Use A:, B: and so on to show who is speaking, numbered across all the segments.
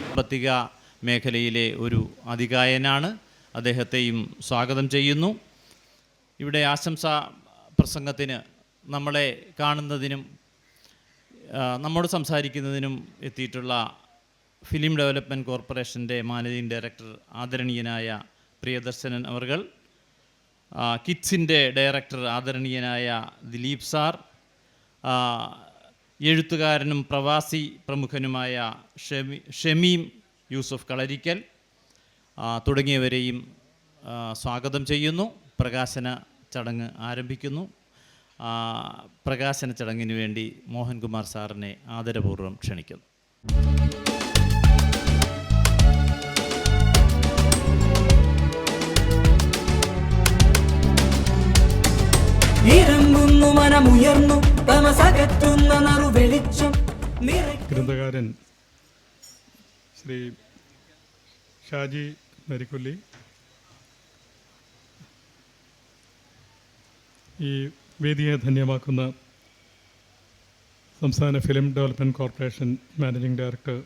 A: സാമ്പത്തിക മേഖലയിലെ ഒരു അധികായനാണ്. അദ്ദേഹത്തെയും സ്വാഗതം ചെയ്യുന്നു. ഇവിടെ ആശംസ പ്രസംഗത്തിന് നമ്മളെ കാണുന്നതിനും നമ്മോട് സംസാരിക്കുന്നതിനും എത്തിയിട്ടുള്ള ഫിലിം ഡെവലപ്മെന്റ് കോർപ്പറേഷന്റെ മാനേജിംഗ് ഡയറക്ടർ ആദരണീയനായ പ്രിയദർശനൻ അവർകൾ കിറ്റ്സിന്റെ ഡയറക്ടർ ആദരണീയനായ ദിലീപ് സാർ എഴുത്തുകാരനും പ്രവാസി പ്രമുഖനുമായ ഷെമി ഷമീം യൂസഫ് കളരിക്കൽ തുടങ്ങിയവരെയും സ്വാഗതം ചെയ്യുന്നു. പ്രകാശന ചടങ്ങ് ആരംഭിക്കുന്നു. പ്രകാശന ചടങ്ങിന് വേണ്ടി മോഹൻകുമാർ സാറിനെ ആദരപൂർവം ക്ഷണിക്കുന്നു.
B: ഇറങ്ങുന്നു മനമുയർന്നു.
C: ഗ്രന്ഥകാരൻ ശ്രീ ഷാജി നരിക്കൊല്ലി ഈ വേദിയെ ധന്യമാക്കുന്ന സംസ്ഥാന film development corporation managing director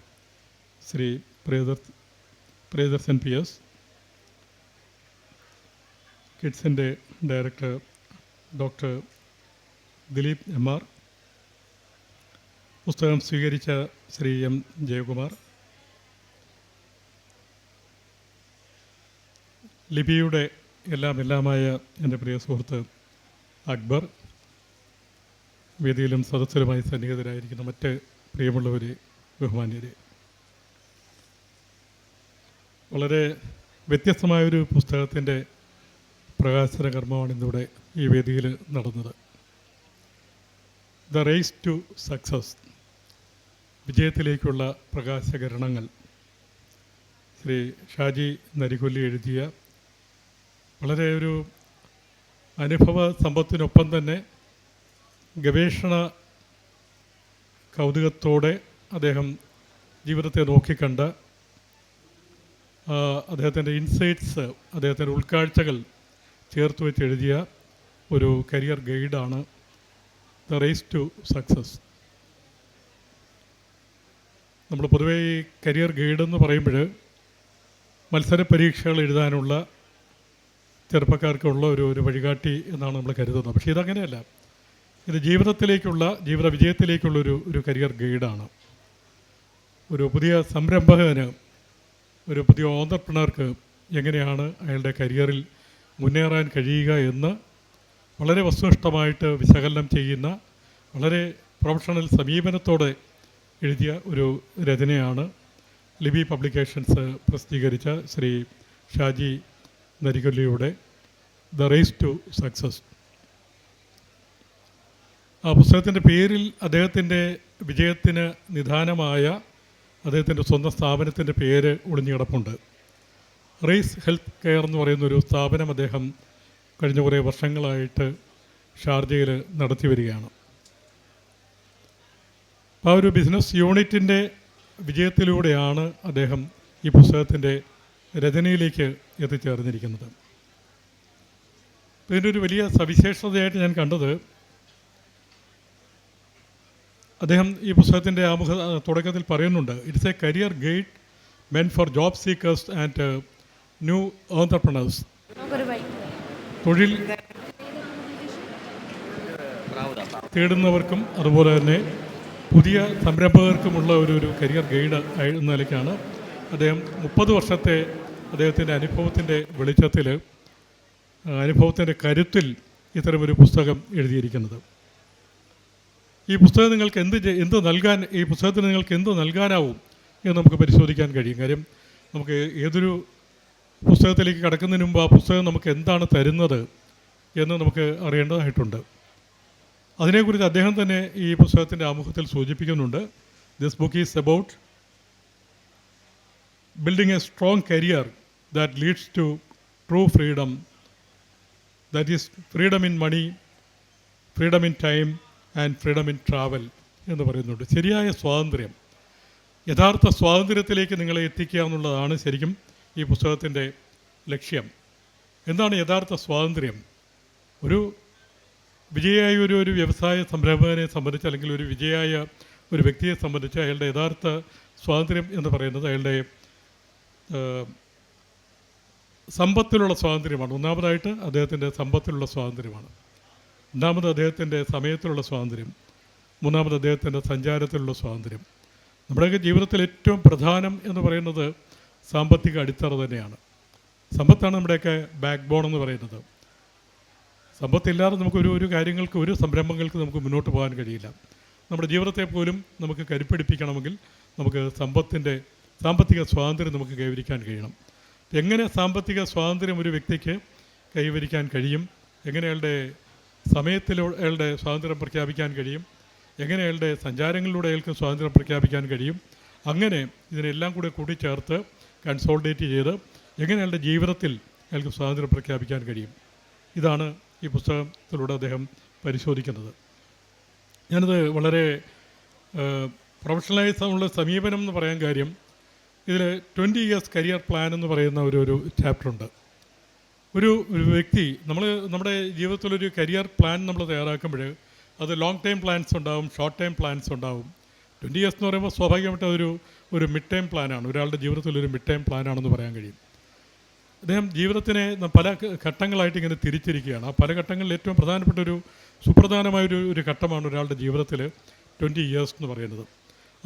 C: Shri Priyadar Priyadarshan P S കിഡ്സിന്റെ director doctor Dileep M R. പുസ്തകം സ്വീകരിച്ച ശ്രീ എം. ജയകുമാർ. ലിപിയുടെ എല്ലാം എല്ലാമായ എന്റെ പ്രിയ സുഹൃത്ത് അക്ബർ. വേദിയിലും സദസ്സിലുമായി സന്നിഹിതരായിരിക്കുന്ന മറ്റ് പ്രിയമുള്ളവരെ ബഹുമാന്യരെ. വളരെ വ്യത്യസ്തമായൊരു പുസ്തകത്തിന്റെ പ്രകാശന കർമ്മമാണ് ഇന്നിവിടെ ഈ വേദിയിൽ നടന്നത്. ദ റേസ് ടു സക്സസ് വിജയത്തിലേക്കുള്ള പ്രകാശകരണങ്ങൾ. ശ്രീ ഷാജി നരികൊല്ലി എഴുതിയ വളരെ ഒരു അനുഭവ സമ്പത്തിനൊപ്പം തന്നെ ഗവേഷണ കൗതുകത്തോടെ അദ്ദേഹം ജീവിതത്തെ നോക്കിക്കണ്ട അദ്ദേഹത്തിന്റെ ഇൻസൈറ്റ്സ് അദ്ദേഹത്തിന്റെ ഉൾക്കാഴ്ചകൾ ചേർത്ത് വെച്ച് എഴുതിയ ഒരു കരിയർ ഗൈഡാണ് ദ റേസ് ടു സക്സസ്. നമ്മൾ പൊതുവേ ഈ കരിയർ ഗൈഡ് എന്ന് പറയുമ്പോൾ മത്സര പരീക്ഷകൾ എഴുതാനുള്ള ചെറുപ്പക്കാർക്കുള്ള ഒരു ഒരു വഴികാട്ടി എന്നാണ് നമ്മൾ കരുതുന്നത്. പക്ഷേ ഇതങ്ങനെയല്ല. ഇത് ജീവിതത്തിലേക്കുള്ള ജീവിത വിജയത്തിലേക്കുള്ള ഒരു ഒരു കരിയർ ഗൈഡാണ്. ഒരു പുതിയ സംരംഭകന് ഒരു പുതിയ ഓന്റർപ്രണർക്ക് എങ്ങനെയാണ് അയാളുടെ കരിയറിൽ മുന്നേറാൻ കഴിയുക എന്ന് വളരെ വസ്തുനിഷ്ഠമായിട്ട് വിശകലനം ചെയ്യുന്ന വളരെ പ്രൊഫഷണൽ സമീപനത്തോടെ എഴുതിയ ഒരു രചനയാണ് ലിബി പബ്ലിക്കേഷൻസ് പ്രസിദ്ധീകരിച്ച ശ്രീ ഷാജി നരികൊല്ലിയുടെ ദ റേസ് ടു സക്സസ്. ആ പുസ്തകത്തിന്റെ പേരിൽ അദ്ദേഹത്തിന്റെ വിജയത്തിന് നിധാനമായ അദ്ദേഹത്തിന്റെ സ്വന്തം സ്ഥാപനത്തിന്റെ പേര് ഒളിഞ്ഞു കിടപ്പുണ്ട് റേസ് ഹെൽത്ത് കെയർ എന്ന് പറയുന്നൊരു സ്ഥാപനം അദ്ദേഹം കഴിഞ്ഞ കുറേ വർഷങ്ങളായിട്ട് ഷാർജയിൽ നടത്തി വരികയാണ്. ആ ഒരു ബിസിനസ് യൂണിറ്റിന്റെ വിജയത്തിലൂടെയാണ് അദ്ദേഹം ഈ പുസ്തകത്തിന്റെ രചനയിലേക്ക് എത്തിച്ചേർന്നിരിക്കുന്നത്. ഇതിന്റെ ഒരു വലിയ സവിശേഷതയായിട്ട് ഞാൻ കണ്ടത് അദ്ദേഹം ഈ പുസ്തകത്തിന്റെ ആമുഖ തുടക്കത്തിൽ പറയുന്നുണ്ട് it's a career guide meant for job seekers and new entrepreneurs തൊഴിൽ തേടുന്നവർക്കും അതുപോലെ തന്നെ പുതിയ സംരംഭകർക്കുമുള്ള ഒരു ഒരു കരിയർ ഗൈഡ് എന്ന നിലയ്ക്കാണ് അദ്ദേഹം മുപ്പത് വർഷത്തെ അദ്ദേഹത്തിന്റെ അനുഭവത്തിന്റെ വെളിച്ചത്തിൽ അനുഭവത്തിന്റെ കരുത്തിൽ ഇത്തരമൊരു പുസ്തകം എഴുതിയിരിക്കുന്നത്. ഈ പുസ്തകം നിങ്ങൾക്ക് എന്ത് എന്ത് നൽകാൻ ഈ പുസ്തകത്തിന് നിങ്ങൾക്ക് എന്ത് നൽകാനാവും എന്ന് നമുക്ക് പരിശോധിക്കാൻ കഴിയും. കാര്യം നമുക്ക് ഏതൊരു പുസ്തകത്തിലേക്ക് കടക്കുന്നതിന് മുമ്പ് ആ പുസ്തകം നമുക്ക് എന്താണ് തരുന്നത് എന്ന് നമുക്ക് അറിയേണ്ടതായിട്ടുണ്ട്. അതിനെക്കുറിച്ച് അദ്ദേഹം തന്നെ ഈ പുസ്തകത്തിന്റെ ആമുഖത്തിൽ സൂചിപ്പിക്കുന്നുണ്ട്. This book is about building a strong career that leads to true freedom that is freedom in money freedom in time and freedom in travel എന്ന് പറയുന്നുണ്ട്. ശരിയായ സ്വാതന്ത്ര്യം. യഥാർത്ഥ സ്വാതന്ത്ര്യത്തിലേക്ക് നിങ്ങളെ എത്തിക്കുക എന്നുള്ളതാണ് ശരിക്കും ഈ പുസ്തകത്തിന്റെ ലക്ഷ്യം. എന്താണ് യഥാർത്ഥ സ്വാതന്ത്ര്യം? ഒരു വിജയായ ഒരു ഒരു വ്യവസായ സംരംഭകനെ സംബന്ധിച്ച് അല്ലെങ്കിൽ ഒരു വിജയായ ഒരു വ്യക്തിയെ സംബന്ധിച്ച് അയാളുടെ യഥാർത്ഥ സ്വാതന്ത്ര്യം എന്ന് പറയുന്നത് അയാളുടെ സമ്പത്തിലുള്ള സ്വാതന്ത്ര്യമാണ്. ഒന്നാമതായിട്ട് അദ്ദേഹത്തിന്റെ സമ്പത്തിലുള്ള സ്വാതന്ത്ര്യമാണ്. രണ്ടാമത് അദ്ദേഹത്തിന്റെ സമയത്തിലുള്ള സ്വാതന്ത്ര്യം. മൂന്നാമത് അദ്ദേഹത്തിന്റെ സഞ്ചാരത്തിലുള്ള സ്വാതന്ത്ര്യം. നമ്മുടെയൊക്കെ ജീവിതത്തിൽ ഏറ്റവും പ്രധാനം എന്ന് പറയുന്നത് സാമ്പത്തിക അടിത്തറ തന്നെയാണ്. സമ്പത്താണ് നമ്മുടെയൊക്കെ ബാക്ക് ബോൺ എന്ന് പറയുന്നത്. സമ്പത്തില്ലാതെ നമുക്ക് ഒരു ഒരു കാര്യങ്ങൾക്ക് ഒരു സംരംഭങ്ങൾക്ക് നമുക്ക് മുന്നോട്ട് പോകാൻ കഴിയില്ല. നമ്മുടെ ജീവിതത്തെ പോലും നമുക്ക് കരുപ്പിടിപ്പിക്കണമെങ്കിൽ നമുക്ക് സമ്പത്തിന്റെ സാമ്പത്തിക സ്വാതന്ത്ര്യം നമുക്ക് കൈവരിക്കാൻ കഴിയണം. എങ്ങനെ സാമ്പത്തിക സ്വാതന്ത്ര്യം ഒരു വ്യക്തിക്ക് കൈവരിക്കാൻ കഴിയും? എങ്ങനെ അയാളുടെ സമയത്തിലൂടെ അയാളുടെ സ്വാതന്ത്ര്യം പ്രഖ്യാപിക്കാൻ കഴിയും? എങ്ങനെ അയാളുടെ സഞ്ചാരങ്ങളിലൂടെ അയാൾക്ക് സ്വാതന്ത്ര്യം പ്രഖ്യാപിക്കാൻ കഴിയും? അങ്ങനെ ഇതിനെല്ലാം കൂടെ കൂട്ടിച്ചേർത്ത് കൺസോൾഡേറ്റ് ചെയ്ത് എങ്ങനെ അയാളുടെ ജീവിതത്തിൽ അയാൾക്ക് സ്വാതന്ത്ര്യം പ്രഖ്യാപിക്കാൻ കഴിയും. ഇതാണ് ഈ പുസ്തകത്തിലൂടെ അദ്ദേഹം പരിശോധിക്കുന്നത്. ഞാനത് വളരെ പ്രൊഫഷണലൈസുള്ള സമീപനം എന്ന് പറയാൻ കാര്യം ഇതിൽ ട്വന്റി ഇയേഴ്സ് കരിയർ പ്ലാൻ എന്ന് പറയുന്ന ഒരു ഒരു ചാപ്റ്ററുണ്ട് ഒരു ഒരു വ്യക്തി നമ്മൾ നമ്മുടെ ജീവിതത്തിലൊരു കരിയർ പ്ലാൻ നമ്മൾ തയ്യാറാക്കുമ്പോൾ അത് ലോങ് ടൈം പ്ലാൻസ് ഉണ്ടാവും ഷോർട്ട് ടൈം പ്ലാൻസ് ഉണ്ടാവും. ട്വന്റി ഇയേഴ്സ് എന്ന് പറയുമ്പോൾ സ്വാഭാവികമായിട്ട് ഒരു ഒരു മിഡ് ടൈം പ്ലാനാണ് ഒരാളുടെ ജീവിതത്തിൽ ഒരു മിഡ് ടൈം പ്ലാനാണെന്ന് പറയാൻ കഴിയും. അദ്ദേഹം ജീവിതത്തിനെ പല ഘട്ടങ്ങളായിട്ട് ഇങ്ങനെ തിരിച്ചിരിക്കുകയാണ്. ആ പല ഘട്ടങ്ങളിൽ ഏറ്റവും പ്രധാനപ്പെട്ട ഒരു സുപ്രധാനമായൊരു ഒരു ഘട്ടമാണ് ഒരാളുടെ ജീവിതത്തിൽ ട്വന്റി ഇയേഴ്സ് എന്ന് പറയുന്നത്.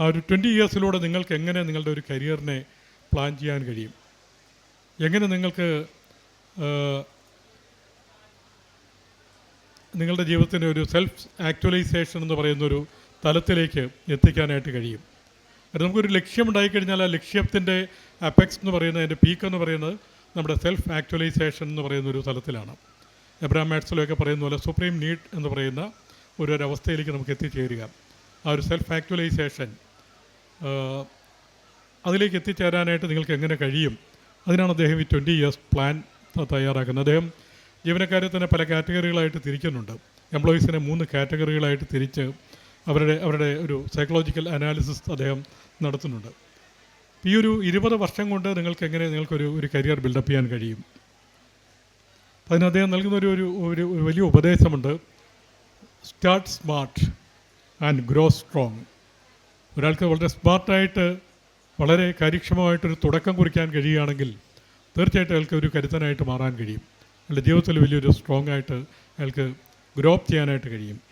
C: ആ ഒരു ട്വന്റി ഇയേഴ്സിലൂടെ നിങ്ങൾക്ക് എങ്ങനെ നിങ്ങളുടെ ഒരു കരിയറിനെ പ്ലാൻ ചെയ്യാൻ കഴിയും? എങ്ങനെ നിങ്ങൾക്ക് നിങ്ങളുടെ ജീവിതത്തിന്റെ ഒരു സെൽഫ് ആക്ച്വലൈസേഷൻ എന്ന് പറയുന്നൊരു തലത്തിലേക്ക് എത്തിക്കാനായിട്ട് കഴിയും? അത് നമുക്കൊരു ലക്ഷ്യമുണ്ടായി കഴിഞ്ഞാൽ ആ ലക്ഷ്യത്തിന്റെ അപെക്സ് എന്ന് പറയുന്നത് അതിന്റെ പീക്ക് എന്ന് പറയുന്നത് നമ്മുടെ സെൽഫ് ആക്ച്വലൈസേഷൻ എന്ന് പറയുന്ന ഒരു തലത്തിലാണ്. എബ്രാം മാറ്റ്സിലൊക്കെ പറയുന്ന പോലെ സുപ്രീം നീഡ് എന്ന് പറയുന്ന ഒരു ഒരു അവസ്ഥയിലേക്ക് നമുക്ക് എത്തിച്ചേരുക. ആ ഒരു സെൽഫ് ആക്ച്വലൈസേഷൻ അതിലേക്ക് എത്തിച്ചേരാനായിട്ട് നിങ്ങൾക്ക് എങ്ങനെ കഴിയും? അതിനാണ് അദ്ദേഹം ഈ ട്വന്റി ഇയേഴ്സ് പ്ലാൻ തയ്യാറാക്കുന്നത്. അദ്ദേഹം ജീവനക്കാരെ തന്നെ പല കാറ്റഗറികളായിട്ട് തിരിക്കുന്നുണ്ട്. എംപ്ലോയീസിനെ മൂന്ന് കാറ്റഗറികളായിട്ട് തിരിച്ച് അവരുടെ അവരുടെ ഒരു സൈക്കോളജിക്കൽ അനാലിസിസ് അദ്ദേഹം നടത്തുന്നുണ്ട്. ഈ ഒരു ഇരുപത് വർഷം കൊണ്ട് നിങ്ങൾക്ക് എങ്ങനെ നിങ്ങൾക്കൊരു ഒരു കരിയർ ബിൽഡപ്പ് ചെയ്യാൻ കഴിയും? അതിന് അദ്ദേഹം നൽകുന്ന ഒരു ഒരു വലിയ ഉപദേശമുണ്ട്. Start smart and grow strong ഒരാൾക്ക് വളരെ സ്മാർട്ടായിട്ട് വളരെ കാര്യക്ഷമമായിട്ടൊരു തുടക്കം കുറിക്കാൻ കഴിയുകയാണെങ്കിൽ തീർച്ചയായിട്ടും അയാൾക്ക് ഒരു കരുത്തനായിട്ട് മാറാൻ കഴിയും. അയാളുടെ ജീവിതത്തിൽ വലിയൊരു സ്ട്രോങ് ആയിട്ട് അയാൾക്ക് ഗ്രോ അപ്പ് ചെയ്യാനായിട്ട് കഴിയും.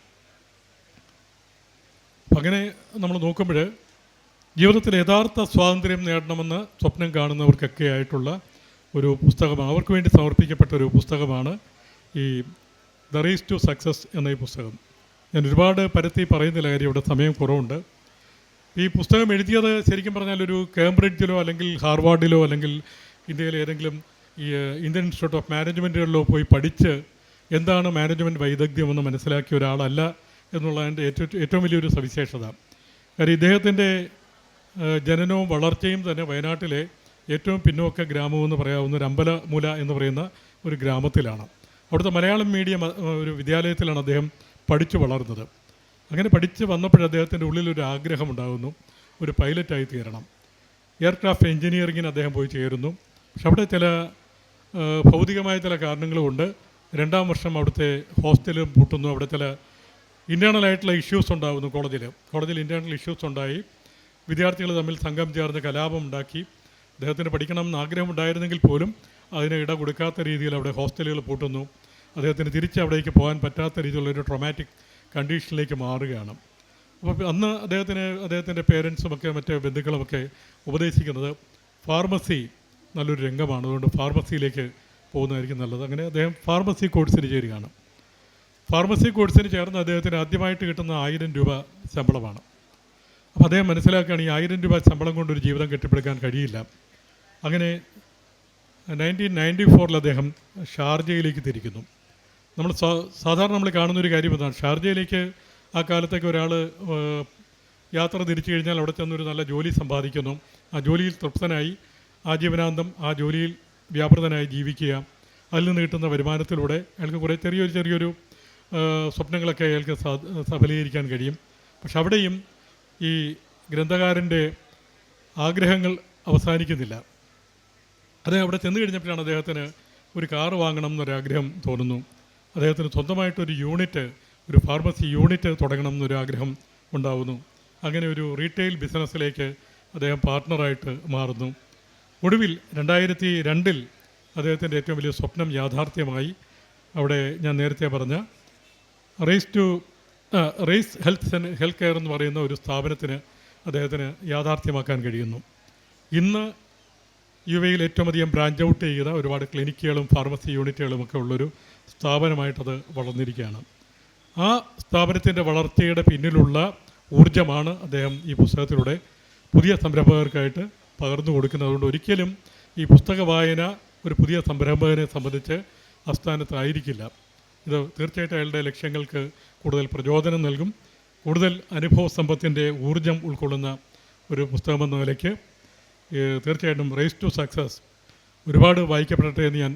C: അങ്ങനെ നമ്മൾ നോക്കുമ്പോൾ ജീവിതത്തിൽ യഥാർത്ഥ സ്വാതന്ത്ര്യം നേടണമെന്ന് സ്വപ്നം കാണുന്നവർക്കൊക്കെ ആയിട്ടുള്ള ഒരു പുസ്തകമാണ്. അവർക്ക് വേണ്ടി സമർപ്പിക്കപ്പെട്ട ഒരു പുസ്തകമാണ് ഈ ദ റീസ് ടു സക്സസ് എന്ന ഈ പുസ്തകം. ഞാൻ ഒരുപാട് പരത്തി പറയുന്നില്ല കാര്യം ഇവിടെ സമയം കുറവുണ്ട്. ഈ പുസ്തകം എഴുതിയത് ശരിക്കും പറഞ്ഞാൽ ഒരു കേംബ്രിഡ്ജിലോ അല്ലെങ്കിൽ ഹാർവാർഡിലോ അല്ലെങ്കിൽ ഇന്ത്യയിലെ ഏതെങ്കിലും ഈ ഇന്ത്യൻ ഇൻസ്റ്റിറ്റ്യൂട്ട് ഓഫ് മാനേജ്മെന്റുകളിലോ പോയി പഠിച്ച് എന്താണ് മാനേജ്മെന്റ് വൈദഗ്ധ്യമെന്ന് മനസ്സിലാക്കിയ ഒരാളല്ല. എന്നുള്ളതിന്റെ ഏറ്റവും ഏറ്റവും വലിയൊരു സവിശേഷത. കാര്യം ഇദ്ദേഹത്തിന്റെ ജനനവും വളർച്ചയും തന്നെ വയനാട്ടിലെ ഏറ്റവും പിന്നോക്ക ഗ്രാമം എന്ന് പറയാവുന്ന ഒരു അമ്പലമൂല എന്ന് പറയുന്ന ഒരു ഗ്രാമത്തിലാണ്. അവിടുത്തെ മലയാളം മീഡിയം ഒരു വിദ്യാലയത്തിലാണ് അദ്ദേഹം പഠിച്ചു വളർന്നത്. അങ്ങനെ പഠിച്ച് വന്നപ്പോൾ അദ്ദേഹത്തിന്റെ ഉള്ളിൽ ഒരു ആഗ്രഹം ഉണ്ടാകുന്നു ഒരു പൈലറ്റായി തീരണം. എയർക്രാഫ്റ്റ് എഞ്ചിനീയറിങ്ങിന് അദ്ദേഹം പോയി ചേരുന്നു. പക്ഷെ അവിടെ ചില ഭൗതികമായ ചില കാരണങ്ങളുമുണ്ട്. രണ്ടാം വർഷം അവിടുത്തെ ഹോസ്റ്റലും പൂട്ടുന്നു. അവിടെ ചില ഇന്റേർണൽ ആയിട്ടുള്ള ഇഷ്യൂസ് ഉണ്ടാകുന്നു കോളേജിൽ കോളേജിൽ ഇന്റേർണൽ ഇഷ്യൂസ് ഉണ്ടായി. വിദ്യാർത്ഥികൾ തമ്മിൽ സംഘം ചേർന്ന് കലാപം ഉണ്ടാക്കി. അദ്ദേഹത്തിന് പഠിക്കണം എന്ന് ആഗ്രഹമുണ്ടായിരുന്നെങ്കിൽ പോലും അതിന് ഇട കൊടുക്കാത്ത രീതിയിൽ അവിടെ ഹോസ്റ്റലുകൾ പൂട്ടുന്നു. അദ്ദേഹത്തിന് തിരിച്ച് അവിടേക്ക് പോകാൻ പറ്റാത്ത രീതിയിലുള്ള ഒരു ട്രൊമാറ്റിക് കണ്ടീഷനിലേക്ക് മാറുകയാണ്. അപ്പോൾ അന്ന് അദ്ദേഹത്തിന് അദ്ദേഹത്തിന്റെ പേരൻസുമൊക്കെ മറ്റേ ബന്ധുക്കളുമൊക്കെ ഉപദേശിക്കുന്നത് ഫാർമസി നല്ലൊരു രംഗമാണ്. അതുകൊണ്ട് ഫാർമസിയിലേക്ക് പോകുന്നതായിരിക്കും നല്ലത്. അങ്ങനെ അദ്ദേഹം ഫാർമസി കോഴ്സിന് ചേരുകയാണ്. ഫാർമസി കോഴ്സിന് ചേർന്ന അദ്ദേഹത്തിന് ആദ്യമായിട്ട് കിട്ടുന്ന ആയിരം രൂപ ശമ്പളമാണ്. അപ്പോൾ അദ്ദേഹം മനസ്സിലാക്കുകയാണ് ഈ ആയിരം രൂപ ശമ്പളം കൊണ്ടൊരു ജീവിതം കെട്ടിപ്പടുക്കാൻ കഴിയില്ല. അങ്ങനെ നയന്റീൻ നയന്റി ഫോറിൽ അദ്ദേഹം ഷാർജയിലേക്ക് തിരിക്കുന്നു. നമ്മൾ സാധാരണ നമ്മൾ കാണുന്ന ഒരു കാര്യം ഇതാണ്. ഷാർജയിലേക്ക് ആ കാലത്തേക്ക് ഒരാൾ യാത്ര തിരിച്ചു കഴിഞ്ഞാൽ അവിടെ ചെന്നൊരു നല്ല ജോലി സമ്പാദിക്കുന്നു. ആ ജോലിയിൽ തൃപ്തനായി ആ ജീവനാന്തം ആ ജോലിയിൽ വ്യാപൃതനായി ജീവിക്കുക. അതിൽ നിന്ന് കിട്ടുന്ന വരുമാനത്തിലൂടെ അയാൾക്ക് കുറേ ചെറിയൊരു ചെറിയൊരു സ്വപ്നങ്ങളൊക്കെ അയാൾക്ക് സഫലീകരിക്കാൻ കഴിയും. പക്ഷെ അവിടെയും ഈ ഗ്രന്ഥകാരന്റെ ആഗ്രഹങ്ങൾ അവസാനിക്കുന്നില്ല. അദ്ദേഹം അവിടെ ചെന്ന് കഴിഞ്ഞപ്പോഴാണ് അദ്ദേഹത്തിന് ഒരു കാറ് വാങ്ങണം എന്നൊരാഗ്രഹം തോന്നുന്നു. അദ്ദേഹത്തിന് സ്വന്തമായിട്ടൊരു യൂണിറ്റ് ഒരു ഫാർമസി യൂണിറ്റ് തുടങ്ങണം എന്നൊരു ആഗ്രഹം ഉണ്ടാവുന്നു. അങ്ങനെ ഒരു റീറ്റെയിൽ ബിസിനസ്സിലേക്ക് അദ്ദേഹം പാർട്ട്ണറായിട്ട് മാറുന്നു. ഒടുവിൽ രണ്ടായിരത്തി രണ്ടിൽ അദ്ദേഹത്തിന്റെ ഏറ്റവും വലിയ സ്വപ്നം യാഥാർത്ഥ്യമായി അവിടെ ഞാൻ നേരത്തെ പറഞ്ഞ race to race health health care എന്ന് പറയുന്ന ഒരു സ്ഥാപനത്തിന് അദ്ദേഹത്തിന് യാഥാർത്ഥ്യമാക്കാൻ കഴിയുന്നു. ഇന്ന് യു എയിൽ ഏറ്റവും അധികം ബ്രാഞ്ച് ഔട്ട് ചെയ്ത ഒരുപാട് ക്ലിനിക്കുകളും ഫാർമസി യൂണിറ്റുകളും ഒക്കെ ഉള്ളൊരു സ്ഥാപനമായിട്ടത് വളർന്നിരിക്കുകയാണ്. ആ സ്ഥാപനത്തിന്റെ വളർച്ചയുടെ പിന്നിലുള്ള ഊർജമാണ് അദ്ദേഹം ഈ പുസ്തകത്തിലൂടെ പുതിയ സംരംഭകർക്കായിട്ട് പകർന്നു കൊടുക്കുന്നത്. അതുകൊണ്ട് ഒരിക്കലും ഈ പുസ്തക വായന ഒരു പുതിയ സംരംഭകനെ സംബന്ധിച്ച് അസ്ഥാനത്തായിരിക്കില്ല ഇത് തീർച്ചയായിട്ടും അയാളുടെ ലക്ഷ്യങ്ങൾക്ക് കൂടുതൽ പ്രചോദനം നൽകും. കൂടുതൽ അനുഭവ സമ്പത്തിന്റെ ഊർജം ഉൾക്കൊള്ളുന്ന ഒരു പുസ്തകമെന്ന നിലയ്ക്ക് തീർച്ചയായിട്ടും റേസ് ടു സക്സസ് ഒരുപാട് വായിക്കപ്പെടട്ടെ എന്ന് ഞാൻ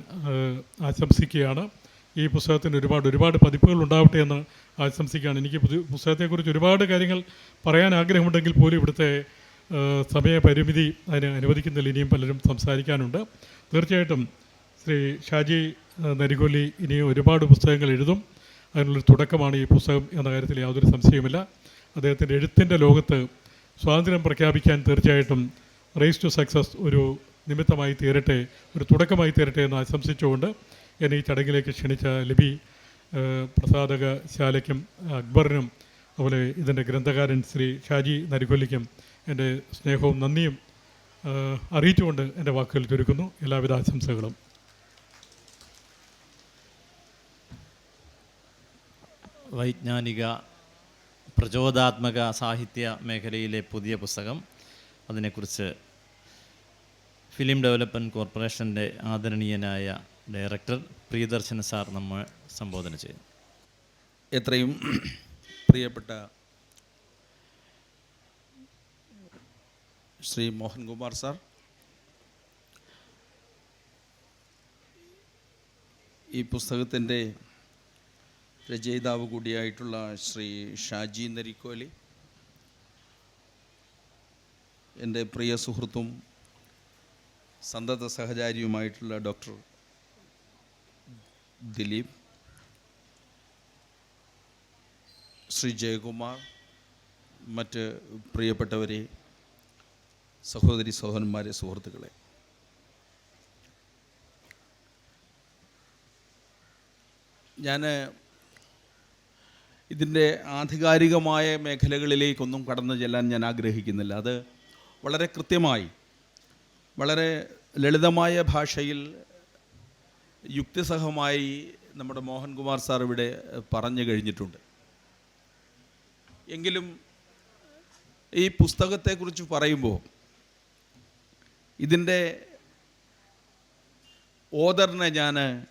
C: ആശംസിക്കുകയാണ്. ഈ പുസ്തകത്തിന് ഒരുപാട് ഒരുപാട് പതിപ്പുകൾ ഉണ്ടാവട്ടെ എന്ന് ആശംസിക്കുകയാണ്. എനിക്ക് പുസ്തകത്തെക്കുറിച്ച് ഒരുപാട് കാര്യങ്ങൾ പറയാൻ ആഗ്രഹമുണ്ടെങ്കിൽ പോലും ഇവിടുത്തെ സമയപരിമിതി അതിന് അനുവദിക്കുന്നില്ല. ഇനിയും പലരും സംസാരിക്കാനുണ്ട്. തീർച്ചയായിട്ടും ശ്രീ ഷാജി നരികൊല്ലി ഇനി ഒരുപാട് പുസ്തകങ്ങൾ എഴുതും. അതിനുള്ളൊരു തുടക്കമാണ് ഈ പുസ്തകം എന്ന കാര്യത്തിൽ യാതൊരു സംശയവുമില്ല. അദ്ദേഹത്തിന്റെ എഴുത്തിന്റെ ലോകത്ത് സ്വാതന്ത്ര്യം പ്രഖ്യാപിക്കാൻ തീർച്ചയായിട്ടും റേസ് ടു സക്സസ് ഒരു നിമിത്തമായി തീരട്ടെ ഒരു തുടക്കമായി തീരട്ടെ എന്ന് ആശംസിച്ചുകൊണ്ട് എന്നെ ഈ ചടങ്ങിലേക്ക് ക്ഷണിച്ച ലിബി പ്രസാദക ശാലയ്ക്കും അക്ബറിനും അതുപോലെ ഇതിന്റെ ഗ്രന്ഥകാരൻ ശ്രീ ഷാജി നരികൊല്ലിക്കും എന്റെ സ്നേഹവും നന്ദിയും അറിയിച്ചുകൊണ്ട് എന്റെ വാക്കുകൾ ചുരുക്കുന്നു. എല്ലാവിധ ആശംസകളും.
A: വൈജ്ഞാനിക പ്രചോദാത്മക സാഹിത്യ മേഖലയിലെ പുതിയ പുസ്തകം. അതിനെക്കുറിച്ച് ഫിലിം ഡെവലപ്മെന്റ് കോർപ്പറേഷന്റെ ആദരണീയനായ ഡയറക്ടർ പ്രിയദർശൻ സാർ നമ്മൾ സംബോധന ചെയ്തു
D: എത്രയും പ്രിയപ്പെട്ട ശ്രീ മോഹൻകുമാർ സാർ ഈ പുസ്തകത്തിന്റെ രചയിതാവ് കൂടിയായിട്ടുള്ള ശ്രീ ഷാജി നരിക്കോലി എന്റെ പ്രിയ സുഹൃത്തും സന്തത സഹചാരിയുമായിട്ടുള്ള ഡോക്ടർ ദിലീപ് ശ്രീ ജയകുമാർ മറ്റ് പ്രിയപ്പെട്ടവരെ സഹോദരി സഹോദരന്മാരെ സുഹൃത്തുക്കളെ. ഞാൻ ഇതിന്റെ ആധികാരികമായ മേഖലകളിലേക്കൊന്നും കടന്നു ചെല്ലാൻ ഞാൻ ആഗ്രഹിക്കുന്നില്ല. അത് വളരെ കൃത്യമായി വളരെ ലളിതമായ ഭാഷയിൽ യുക്തിസഹമായി നമ്മുടെ മോഹൻകുമാർ സാർ ഇവിടെ പറഞ്ഞു കഴിഞ്ഞിട്ടുണ്ട്. എങ്കിലും ഈ പുസ്തകത്തെക്കുറിച്ച് പറയുമ്പോൾ ഇതിന്റെ ഓദറിനെ ഞാൻ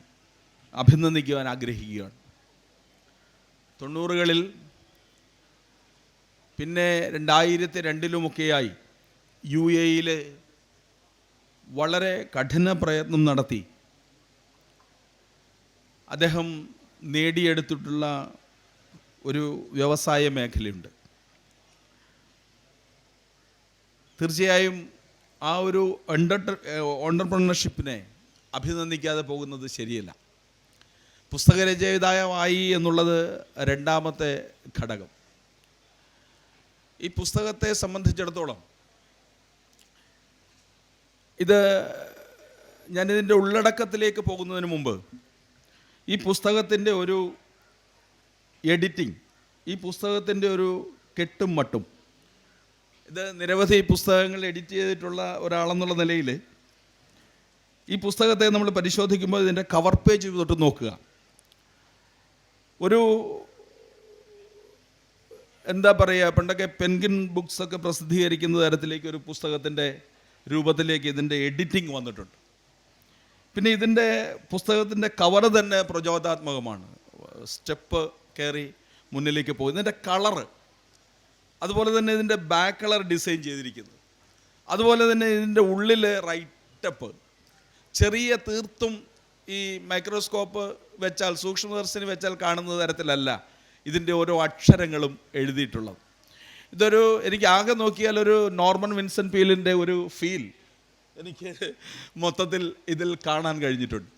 D: അഭിനന്ദിക്കുവാൻ ആഗ്രഹിക്കുകയാണ്. തൊണ്ണൂറുകളിൽ പിന്നെ രണ്ടായിരത്തി രണ്ടിലുമൊക്കെയായി യു എയിൽ വളരെ കഠിന പ്രയത്നം നടത്തി. അദ്ദേഹം നേടിയെടുത്തിട്ടുള്ള ഒരു വ്യവസായ മേഖലയുണ്ട്. തീർച്ചയായും ആ ഒരു എന്റർ ഓണ്ടർപ്രണർഷിപ്പിനെ അഭിനന്ദിക്കാതെ പോകുന്നത് ശരിയല്ല. പുസ്തകരചയിതാവായി എന്നുള്ളത് രണ്ടാമത്തെ ഘടകം. ഈ പുസ്തകത്തെ സംബന്ധിച്ചിടത്തോളം ഇത് ഞാനിതിന്റെ ഉള്ളടക്കത്തിലേക്ക് പോകുന്നതിന് മുമ്പ് ഈ പുസ്തകത്തിന്റെ ഒരു എഡിറ്റിംഗ് ഈ പുസ്തകത്തിന്റെ ഒരു കെട്ടും മട്ടും ഇത് നിരവധി പുസ്തകങ്ങൾ എഡിറ്റ് ചെയ്തിട്ടുള്ള ഒരാളെന്നുള്ള നിലയിൽ ഈ പുസ്തകത്തെ നമ്മൾ പരിശോധിക്കുമ്പോൾ ഇതിന്റെ കവർ പേജ് തൊട്ട് നോക്കുക. ഒരു എന്താ പറയുക പണ്ടൊക്കെ പെൻഗിൻ ബുക്സ് ഒക്കെ പ്രസിദ്ധീകരിക്കുന്ന തരത്തിലേക്ക് ഒരു പുസ്തകത്തിന്റെ രൂപത്തിലേക്ക് ഇതിന്റെ എഡിറ്റിംഗ് വന്നിട്ടുണ്ട്. പിന്നെ ഇതിന്റെ പുസ്തകത്തിന്റെ കവർ തന്നെ പ്രചോദാത്മകമാണ് സ്റ്റെപ്പ് കയറി മുന്നിലേക്ക് പോകും. ഇതിന്റെ കളറ് അതുപോലെ തന്നെ ഇതിന്റെ ബാക്ക് കളർ ഡിസൈൻ ചെയ്തിരിക്കുന്നത് അതുപോലെ തന്നെ ഇതിന്റെ ഉള്ളിൽ റൈറ്റപ്പ് ചെറിയ തീർത്തും ഈ മൈക്രോസ്കോപ്പ് വെച്ചാൽ സൂക്ഷ്മദർശിനി വെച്ചാൽ കാണുന്ന തരത്തിലല്ല ഇതിന്റെ ഓരോ അക്ഷരങ്ങളും എഴുതിയിട്ടുള്ളത്. ഇതൊരു എനിക്ക് ആകെ നോക്കിയാൽ ഒരു നോർമൻ വിൻസൻ പീലിന്റെ ഒരു ഫീൽ എനിക്ക് മൊത്തത്തിൽ ഇതിൽ കാണാൻ കഴിഞ്ഞിട്ടുണ്ട്.